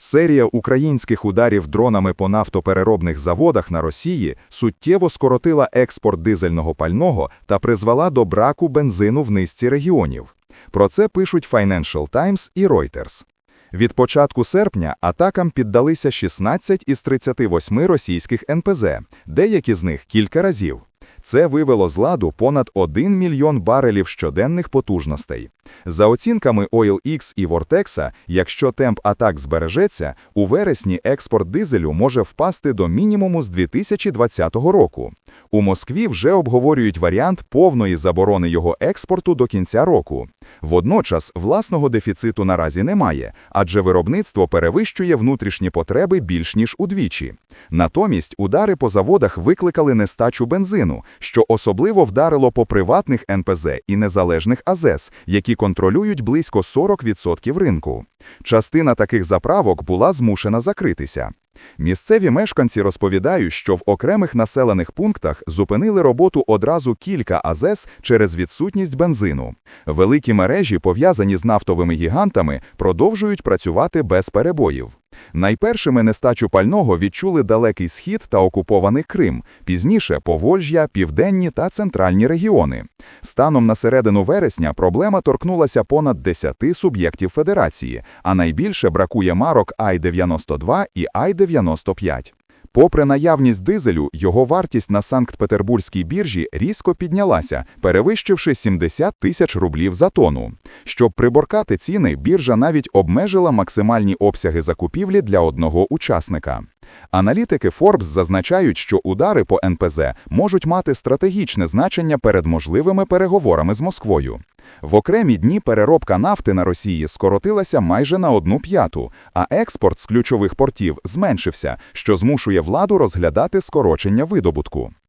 Серія українських ударів дронами по нафтопереробних заводах на Росії суттєво скоротила експорт дизельного пального та призвела до браку бензину в низці регіонів. Про це пишуть Financial Times і Reuters. Від початку серпня атакам піддалися 16 із 38 російських НПЗ, деякі з них кілька разів. Це вивело з ладу понад 1 мільйон барелів щоденних потужностей. За оцінками OilX і Vortex, якщо темп атак збережеться, у вересні експорт дизелю може впасти до мінімуму з 2020 року. У Москві вже обговорюють варіант повної заборони його експорту до кінця року. Водночас власного дефіциту наразі немає, адже виробництво перевищує внутрішні потреби більш ніж удвічі. Натомість удари по заводах викликали нестачу бензину, що особливо вдарило по приватних НПЗ і незалежних АЗЕС, які контролюють близько 40% ринку. Частина таких заправок була змушена закритися. Місцеві мешканці розповідають, що в окремих населених пунктах зупинили роботу одразу кілька АЗЕС через відсутність бензину. Великі мережі, пов'язані з нафтовими гігантами, продовжують працювати без перебоїв. Найпершими нестачу пального відчули Далекий Схід та окупований Крим, пізніше Повольжя, Південні та Центральні регіони. Станом на середину вересня проблема торкнулася понад 10 суб'єктів федерації, а найбільше бракує марок Ай-92 і Ай-95. Попри наявність дизелю, його вартість на Санкт-Петербурзькій біржі різко піднялася, перевищивши 70 тисяч рублів за тонну. Щоб приборкати ціни, біржа навіть обмежила максимальні обсяги закупівлі для одного учасника. Аналітики Forbes зазначають, що удари по НПЗ можуть мати стратегічне значення перед можливими переговорами з Москвою. В окремі дні переробка нафти на Росії скоротилася майже на одну п'яту, а експорт з ключових портів зменшився, що змушує владу розглядати скорочення видобутку.